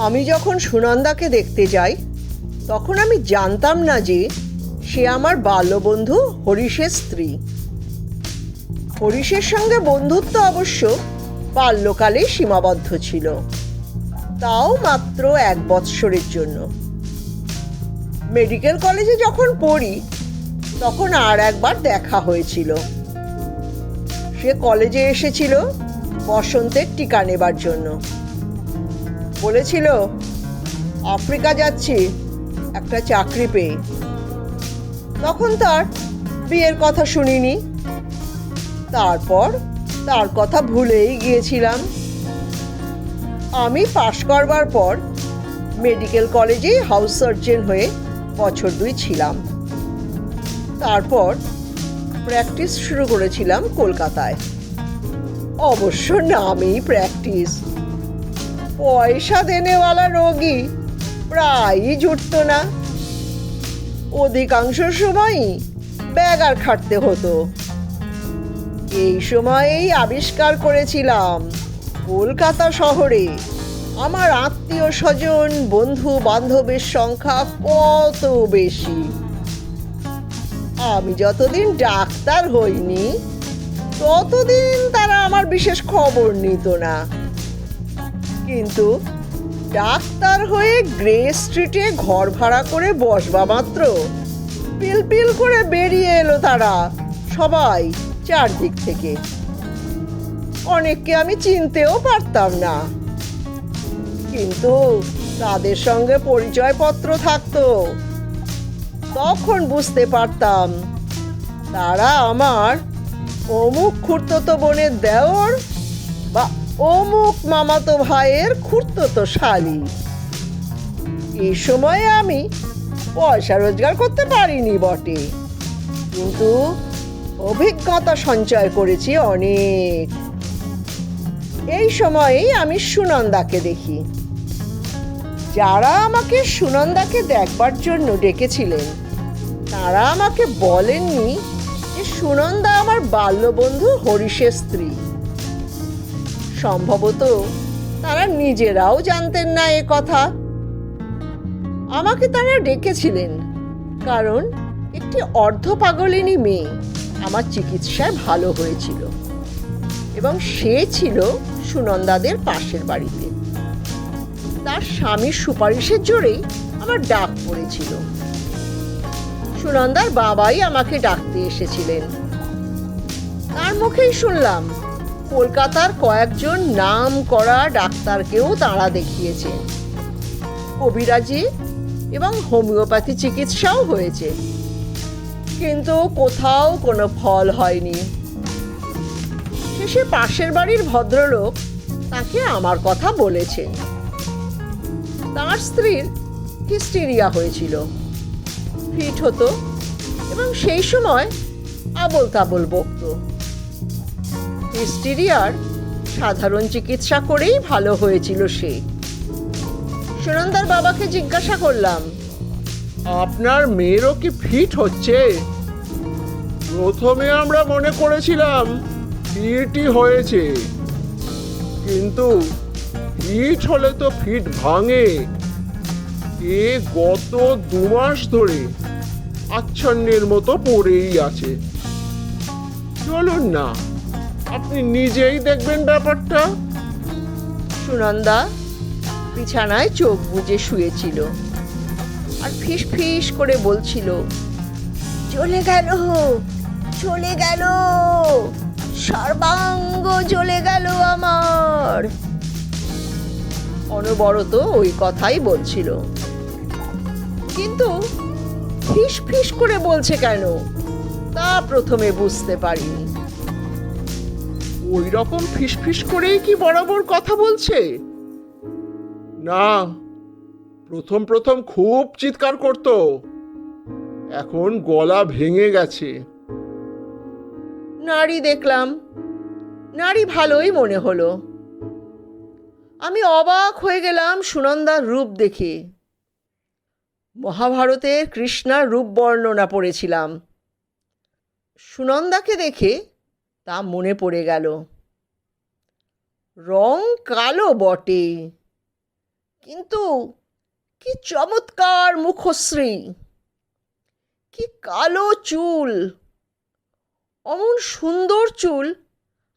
আমি যখন সুনন্দাকে দেখতে যাই, তখন আমি জানতাম না যে সে আমার বাল্যবন্ধু হরিশের স্ত্রী। হরিশের সঙ্গে বন্ধুত্ব অবশ্য বাল্যকালেই সীমাবদ্ধ ছিল। তাও মাত্র এক বৎসরের জন্য। মেডিকেল কলেজে যখন পড়ি, তখন আর একবার দেখা হয়েছিল। সে কলেজে এসেছিল বসন্তের টিকা নেবার জন্য। বলেছিল, আফ্রিকা যাচ্ছি, একটা চাকরি পেয়ে। তখন তার বিয়ের কথা শুনিনি। তারপর তার কথা ভুলেই গিয়েছিলাম। আমি পাশ করবার পর মেডিকেল কলেজেই হাউস সার্জন হয়ে বছর দুই ছিলাম। তারপর প্র্যাকটিস শুরু করেছিলাম কলকাতায়। অবশ্য নামেই প্র্যাকটিস। পয়সা দেনেওয়ালা রোগী প্রায়ই জুটত না। অধিকাংশ সময়ই ব্যাগার খাটতে হতো। এই সময়েই আবিষ্কার করেছিলাম, কলকাতা শহরে আমার আত্মীয় স্বজন বন্ধু বান্ধবের সংখ্যা কত বেশি? আমি যতদিন ডাক্তার হইনি, ততদিন তারা আমার বিশেষ খবর নিত না। কিন্তু ডাক্তার হয়ে গ্রে স্ট্রিটে ঘর ভাড়া করে বসবা মাত্র। পিল পিল করে বেরিয়ে এলো তারা, সবাই চারদিক থেকে। অনেককে আমি চিনতেও পারতাম না। কিন্তু তাদের সঙ্গে পরিচয়পত্র থাকতো। তখন বুঝতে পারতাম, তারা আমার অমুক খুঁড়তো বোনের দেওর বা অমুক মামাতো ভাইয়ের খুঁড়তো শালি। এই সময়ে আমি পয়সা রোজগার করতে পারিনি বটে। কিন্তু অভিজ্ঞতা সঞ্চয় করেছি অনেক। এই সময়েই আমি সুনন্দাকে দেখি। যারা আমাকে সুনন্দাকে দেখবার জন্য ডেকেছিলেন, তারা আমাকে বলেননি যে সুনন্দা আমার বাল্যবন্ধু হরিশের স্ত্রী। সম্ভবত তারা নিজেরাও জানতেন না এ কথা। আমাকে তারা ডেকেছিলেন, কারণ একটি অর্ধ পাগলিনী মেয়ে আমার চিকিৎসায় ভালো হয়েছিল এবং সে ছিল সুনন্দাদের পাশের বাড়িতে। তার স্বামীর সুপারিশের জোরেই আমার ডাক পড়েছিল। সুনন্দার বাবাই আমাকে ডাকতে এসেছিলেন। তার মুখেই শুনলাম কলকাতার কয়েকজন নাম করা ডাক্তারকেও তাঁরা দেখিয়েছে। কবিরাজি এবং হোমিওপ্যাথি চিকিৎসাও হয়েছে। কিন্তু কোথাও কোনো ফল হয়নি। শেষে পাশের বাড়ির ভদ্রলোক তাকে আমার কথা বলেছেন তার স্ত্রীর হিস্টেরিয়া হয়েছিল। ফিট হতো এবং সেই সময় আবল তাবল বকত। হিস্টেরিয়ার সাধারণ চিকিৎসা করেই ভালো হয়েছিল সে। সুনন্দার বাবাকে জিজ্ঞাসা করলাম, আপনার মেয়েরও কি ফিট হচ্ছে? প্রথমে আমরা মনে করেছিলাম ফিটই হয়েছে, কিন্তু ফিট হলে তো ফিট ভাঙে। এ গত দু মাস ধরে আচ্ছন্নের মতো পড়েই আছে। চলুন না। আপনি নিজেই দেখবেন ব্যাপারটা। সুনন্দা, বিছানায় চোখ বুজে শুয়েছিল আর ফিস ফিস করে বলছিল, চলে গেল চলে গেল, সর্বাঙ্গ চলে গেল আমার। অনবরত ওই কথাই বলছিল। কিন্তু ফিস ফিস করে বলছে কেন? তা প্রথমে বুঝতে পারিনি। ওই রকম ফিসফিস করেই কি বরাবর কথা বলছে? না, প্রথম প্রথম খুব চিৎকার করত। এখন গলা ভেঙে গেছে। নারী দেখলাম। নারী ভালোই মনে হলো। আমি অবাক হয়ে গেলাম সুনন্দার রূপ দেখে। মহাভারতের কৃষ্ণার রূপ বর্ণনা পড়েছিলাম। সুনন্দাকে দেখে তা মনে পড়ে গেল। রং কালো বটে। কিন্তু কি চমৎকার মুখশ্রী। কি কালো চুল। অমন সুন্দর চুল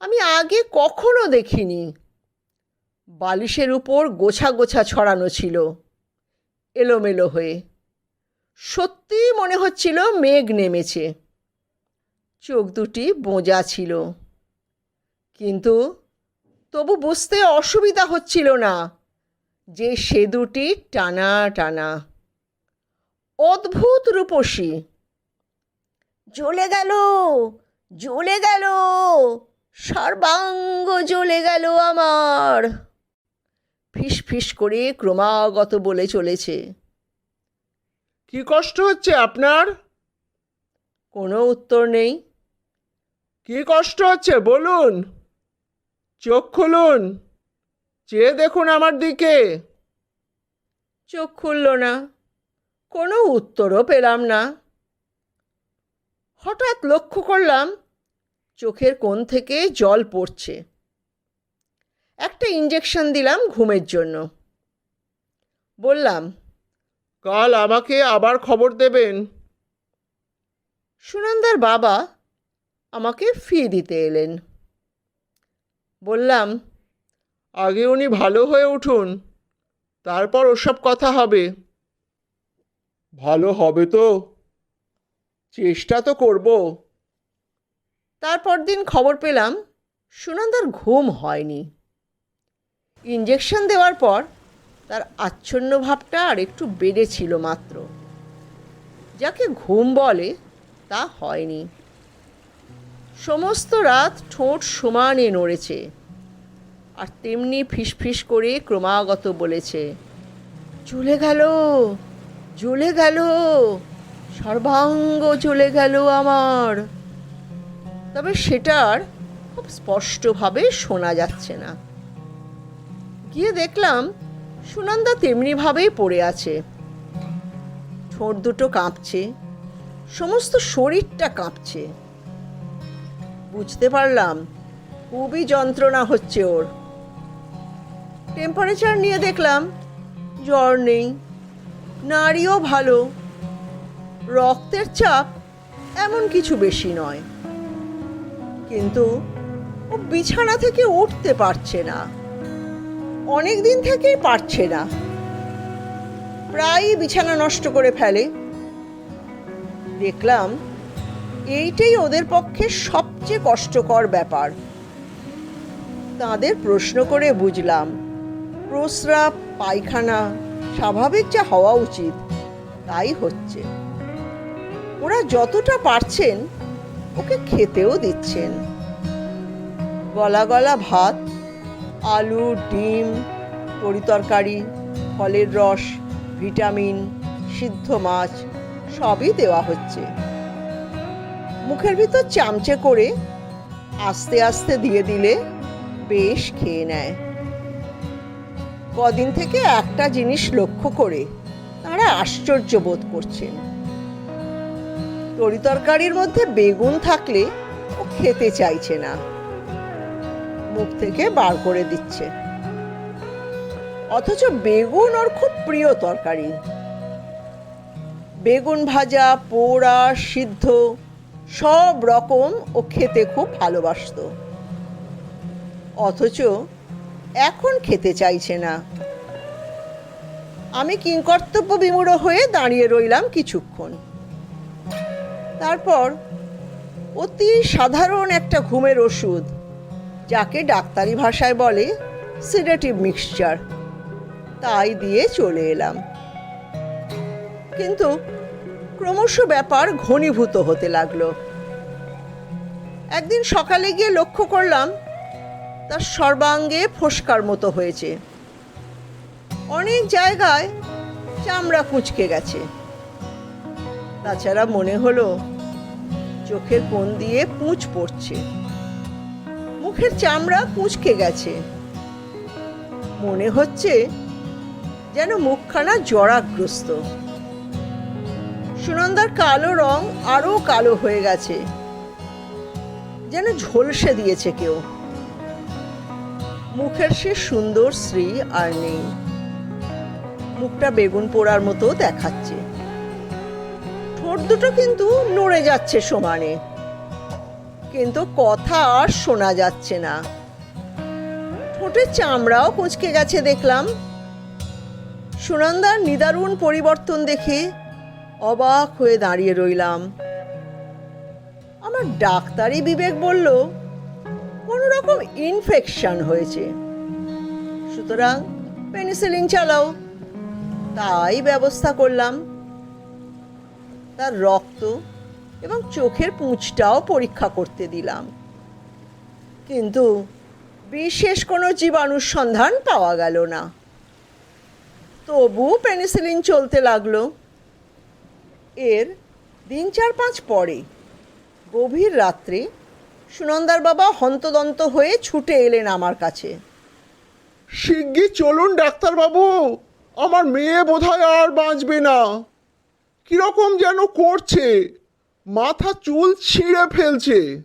আমি আগে কখনো দেখিনি। বালিশের উপর গোছা গোছা ছড়ানো ছিল, এলোমেলো হয়ে। সত্যি মনে হচ্ছিল মেঘ নেমেছে। চোখ দুটি বোঁজা ছিল। কিন্তু তবু বুঝতে অসুবিধা হচ্ছিল না যে সে দুটি টানা টানা। অদ্ভুত রূপসী। জ্বলে গেল জ্বলে গেল সর্বাঙ্গ জ্বলে গেল আমার। ফিস ফিস করে ক্রমাগত বলে চলেছে। কি কষ্ট হচ্ছে আপনার? কোনো উত্তর নেই। কি কষ্ট হচ্ছে? বলুন। চোখ খুলুন। চেয়ে দেখুন আমার দিকে। চোখ খুলল না। কোনো উত্তরও পেলাম না। হঠাৎ লক্ষ্য করলাম চোখের কোণ থেকে জল পড়ছে। একটা ইঞ্জেকশন দিলাম ঘুমের জন্য। বললাম কাল আমাকে আবার খবর দেবেন। সুনন্দার বাবা আমাকে ফি দিতে এলেন। বললাম আগে উনি ভালো হয়ে উঠুন তারপর ওসব কথা হবে। ভালো হবে তো চেষ্টা তো করব। তারপর দিন খবর পেলাম সুনন্দার ঘুম হয়নি। ইঞ্জেকশন দেওয়ার পর তার আচ্ছন্ন ভাবটা আর একটু বেড়েছিল মাত্র। যাকে ঘুম বলে তা হয়নি। সমস্ত রাত ঠোঁট সমানে নড়েছে। আর তেমনি ফিসফিস করে ক্রমাগত বলেছে চলে গেল চলে গেল, সর্বাঙ্গ চলে গেল আমার। তবে সেটার খুব স্পষ্টভাবে শোনা যাচ্ছে না। গিয়ে দেখলাম সুনন্দা তেমনিভাবেই পড়ে আছে। ঠোঁট দুটো কাঁপছে, সমস্ত শরীরটা কাঁপছে। বুঝতে পারলাম। খুবই যন্ত্রণা হচ্ছে ওর। টেম্পারেচার নিয়ে দেখলাম, জ্বর নেই, নাড়িও ভালো, রক্তের চাপ এমন কিছু বেশি নয়। কিন্তু ও বিছানা থেকে উঠতে পারছে না। অনেক দিন থেকেই পারছে না। প্রায়ই বিছানা নষ্ট করে ফেলে। দেখলাম এইটাই ওদের পক্ষে সবচেয়ে কষ্টকর ব্যাপার। তাদের প্রশ্ন করে বুঝলাম, প্রস্রাব, পায়খানা স্বাভাবিক যা হওয়া উচিত, তাই হচ্ছে। ওরা যতটা পারছেন, ওকে খেতেও দিচ্ছেন। গলা গলা ভাত, আলু, ডিম, তরিতরকারি, ফলের রস, ভিটামিন, সিদ্ধ মাছ, সবই দেওয়া হচ্ছে। মুখের ভিতর চামচে করে আস্তে আস্তে দিয়ে দিলে বেশ খেয়ে নেয়। কদিন থেকে একটা জিনিস লক্ষ্য করে তারা আশ্চর্য বোধ করছেন। তরিতরকারির মধ্যে বেগুন থাকলে ও খেতে চাইছে না। মুখ থেকে বার করে দিচ্ছে। অথচ বেগুন ওর খুব প্রিয় তরকারি। বেগুন ভাজা, পোড়া, সিদ্ধ সব রকম ও খেতে খুব ভালোবাসতো। অথচ এখন খেতে চাইছে না। আমি কিংকর্তব্য বিমূঢ় হয়ে দাঁড়িয়ে রইলাম কিছুক্ষণ। তারপর অতি সাধারণ একটা ঘুমের ওষুধ, যাকে ডাক্তারি ভাষায় বলে সিডেটিভ মিক্সচার তাই দিয়ে চলে এলাম। কিন্তু ক্রমশ ব্যাপার ঘনীভূত হতে লাগল। একদিন সকালে গিয়ে লক্ষ্য করলাম, তার সর্বাঙ্গে ফোসকার মতো হয়েছে। অনেক জায়গায় চামড়া কুঁচকে গেছে। তাছাড়া মনে হলো, চোখের কোণ দিয়ে পুঁচ পড়ছে। মুখের চামড়া কুঁচকে গেছে। মনে হচ্ছে যেন মুখখানা জরাগ্রস্ত। সুনন্দার কালো রং আরও কালো হয়ে গেছে। যেন ঝলসে দিয়েছে কেউ। মুখের সে সুন্দর শ্রী আর নেই। মুখটা বেগুন পোড়ার মতো দেখাচ্ছে। ঠোঁট দুটো কিন্তু নড়ে যাচ্ছে সমানে। কিন্তু কথা আর শোনা যাচ্ছে না। ঠোঁটের চামড়াও কুঁচকে গেছে দেখলাম। সুনন্দার নিদারুণ পরিবর্তন দেখে অবাক হয়ে দাঁড়িয়ে রইলাম। আমার ডাক্তারি বিবেক বলল কোনো রকম ইনফেকশন হয়েছে। সুতরাং পেনিসিলিন চালাও। তাই ব্যবস্থা করলাম। তার রক্ত এবং চোখের পুঁচটাও পরীক্ষা করতে দিলাম। কিন্তু বিশেষ কোনো জীবাণুর সন্ধান পাওয়া গেল না। তবু পেনিসিলিন চলতে লাগল। এর দিন চার পাঁচ পরে গভীর রাত্রে সুনন্দার বাবা হন্তদন্ত হয়ে ছুটে এলেন আমার কাছে। শিগগির চলুন ডাক্তারবাবু, আমার মেয়ে বোধহয় আর বাঁচবে না। কীরকম যেন করছে, মাথা চুল ছিঁড়ে ফেলছে।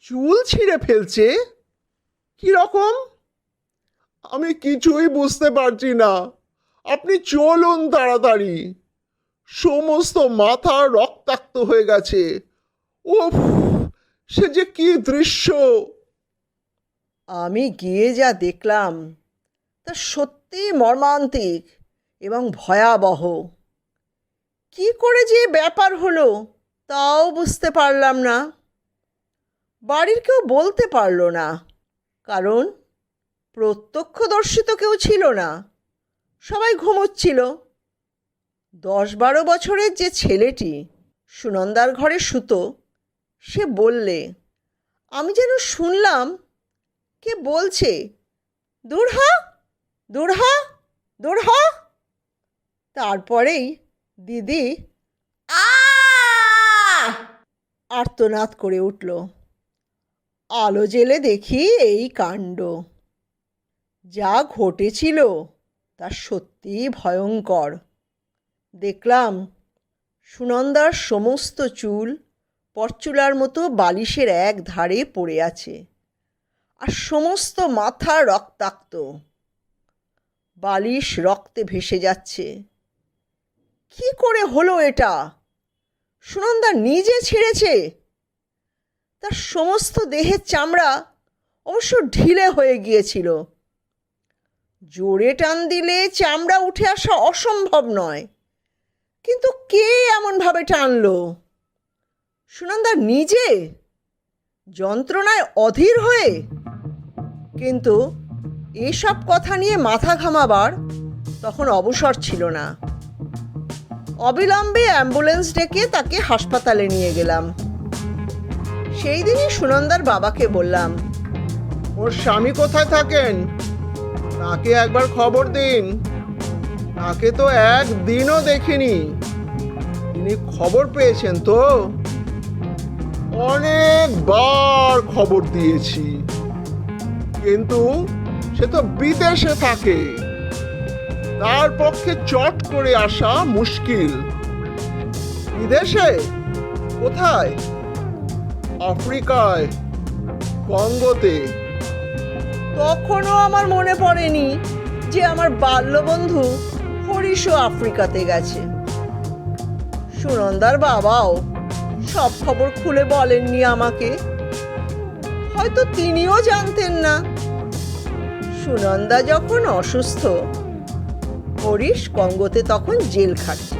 চুল ছিঁড়ে ফেলছে? কীরকম? আমি কিছুই বুঝতে পারছি না। আপনি চলুন তাড়াতাড়ি। সমস্ত মাথা রক্তাক্ত হয়ে গেছে। উফ, সে যে কি দৃশ্য। আমি গিয়ে যা দেখলাম, তা সত্যি মর্মান্তিক এবং ভয়াবহ। কি করে যে ব্যাপার হলো, তাও বুঝতে পারলাম না। বাড়ির কেউ বলতে পারল না, কারণ প্রত্যক্ষদর্শী তো কেউ ছিল না। সবাই ঘুমোচ্ছিল। দশ বারো বছরের যে ছেলেটি সুনন্দার ঘরে শুতো, সে বললে, আমি যেন শুনলাম, কে বলছে, দূর হ দূর হ দূর হ। তারপরেই দিদি আর্তনাদ করে উঠল। আলো জেলে দেখি এই কাণ্ড। যা ঘটেছিল তা সত্যিই ভয়ঙ্কর। দেখলাম সুনন্দার সমস্ত চুল পরচুলার মতো বালিশের এক ধারে পড়ে আছে আর সমস্ত মাথা রক্তাক্ত। বালিশ রক্তে ভেসে যাচ্ছে। কি করে হলো এটা? সুনন্দা নিজে ছিঁড়েছে। তার সমস্ত দেহের চামড়া অবশ্য ঢিলে হয়ে গিয়েছিল। জোরে টান দিলে চামড়া উঠে আসা অসম্ভব নয়। কিন্তু কে এমনভাবে টানলো? সুনন্দা নিজে? যন্ত্রণায় অধীর হয়ে? কিন্তু এসব কথা নিয়ে মাথা ঘামাবার তখন অবসর ছিল না। অবিলম্বে অ্যাম্বুলেন্স ডেকে তাকে হাসপাতালে নিয়ে গেলাম। সেই দিনই সুনন্দার বাবাকে বললাম, ওর স্বামী কোথায় থাকেন? তাকে একবার খবর দিন। তাকে তো একদিনও দেখিনি। তিনি খবর পেয়েছেন তো? অনেকবার খবর দিয়েছি। কিন্তু সে তো বিদেশে থাকে। তার পক্ষে চট করে আসা মুশকিল। বিদেশে? কোথায়? আফ্রিকায়? কঙ্গোতে? তখনও আমার মনে পড়েনি যে আমার বাল্যবন্ধু হরিশও আফ্রিকাতে গেছে। সুনন্দার বাবাও সব খবর খুলে বলেননি আমাকে। হয়তো তিনিও জানতেন না। সুনন্দা যখন অসুস্থ, হরিশ কঙ্গোতে তখন জেল খাটছে।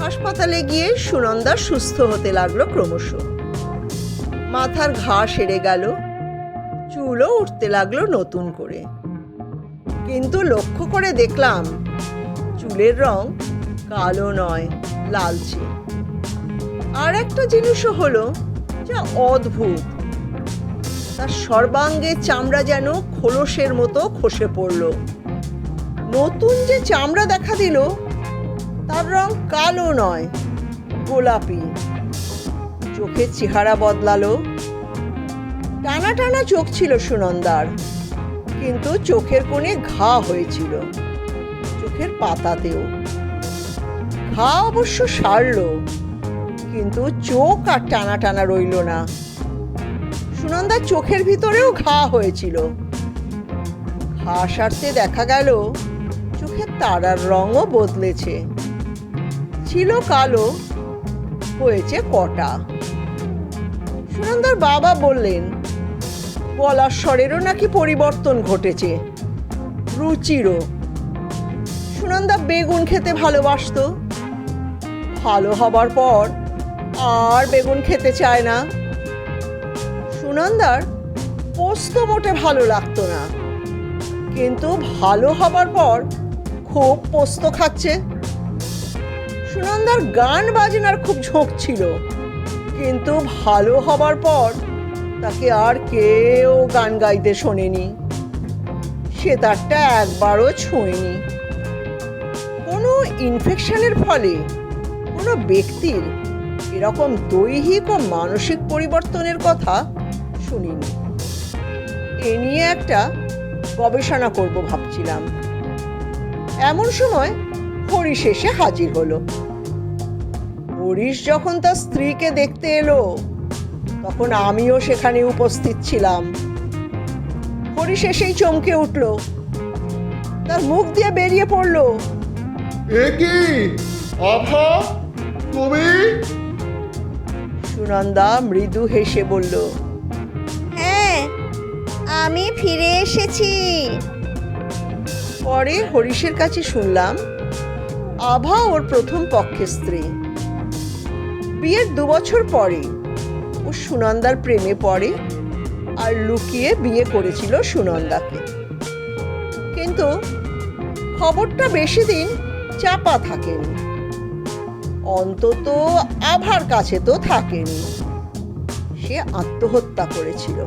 হাসপাতালে গিয়ে সুনন্দা সুস্থ হতে লাগল ক্রমশ। মাথার ঘা সেরে গেল, চুলও উঠতে লাগল নতুন করে। কিন্তু লক্ষ্য করে দেখলাম চুলের রং কালো নয়, লালচে। আর একটা জিনিসও হলো, যা অদ্ভুত। তার সর্বাঙ্গে চামড়া যেন খোলসের মতো খসে পড়ল। নতুন যে চামড়া দেখা দিল, তার রং কালো নয়, গোলাপি। চোখের চেহারা বদলালো। টানা টানা চোখ ছিল সুনন্দার, কিন্তু চোখের কোণে ঘা হয়েছিল। চোখের পাতাতেও। ঘা অবশ্য সারল, কিন্তু চোখ আর টানা টানা রইল না। সুনন্দার চোখের ভিতরেও ঘা হয়েছিল। ঘা সারতে দেখা গেল চোখে চোখের তারার রঙও বদলেছে। ছিল কালো, হয়েছে কটা। সুনন্দার বাবা বললেন গলার স্বরেরও নাকি পরিবর্তন ঘটেছে। রুচিরও। সুনন্দা বেগুন খেতে ভালোবাসতো। ভালো হবার পর আর বেগুন খেতে চায় না। সুনন্দার পোস্ত মোটে ভালো লাগতো না। কিন্তু ভালো হবার পর খুব পোস্ত খাচ্ছে। সুনন্দার গান বাজনার খুব ঝোঁক ছিল। কিন্তু ভালো হবার পর তাকে আর কেউ গান গাইতে শোনেনি। সে তারটা একবারও ছুঁয়নি। ইনফেকশনের ফলে কোনো ব্যক্তির এরকম দৈহিক ও মানসিক পরিবর্তনের কথা শুনিনি। এ নিয়ে একটা গবেষণা করব ভাবছিলাম। এমন সময় হরিশ এসে হাজির হলো। হরিশ যখন তার স্ত্রীকে দেখতে এলো, তখন আমিও সেখানে উপস্থিত ছিলাম। হরিশ এসেই চমকে উঠল। তার মুখ দিয়ে বেরিয়ে পড়ল। এ কি? আভা তুমি? সুনন্দা মৃদু হেসে বলল হ্যাঁ আমি ফিরে এসেছি। পরে হরিশের কাছে শুনলাম আভা ওর প্রথম পক্ষের স্ত্রী। বিয়ের দু বছর পরে ও সুনন্দার প্রেমে পড়ে আর লুকিয়ে বিয়ে করেছিল সুনন্দাকে। কিন্তু খবরটা বেশি দিন চাপা থাকেনি। অন্তত আভার কাছে তো থাকেনি। সে আত্মহত্যা করেছিল।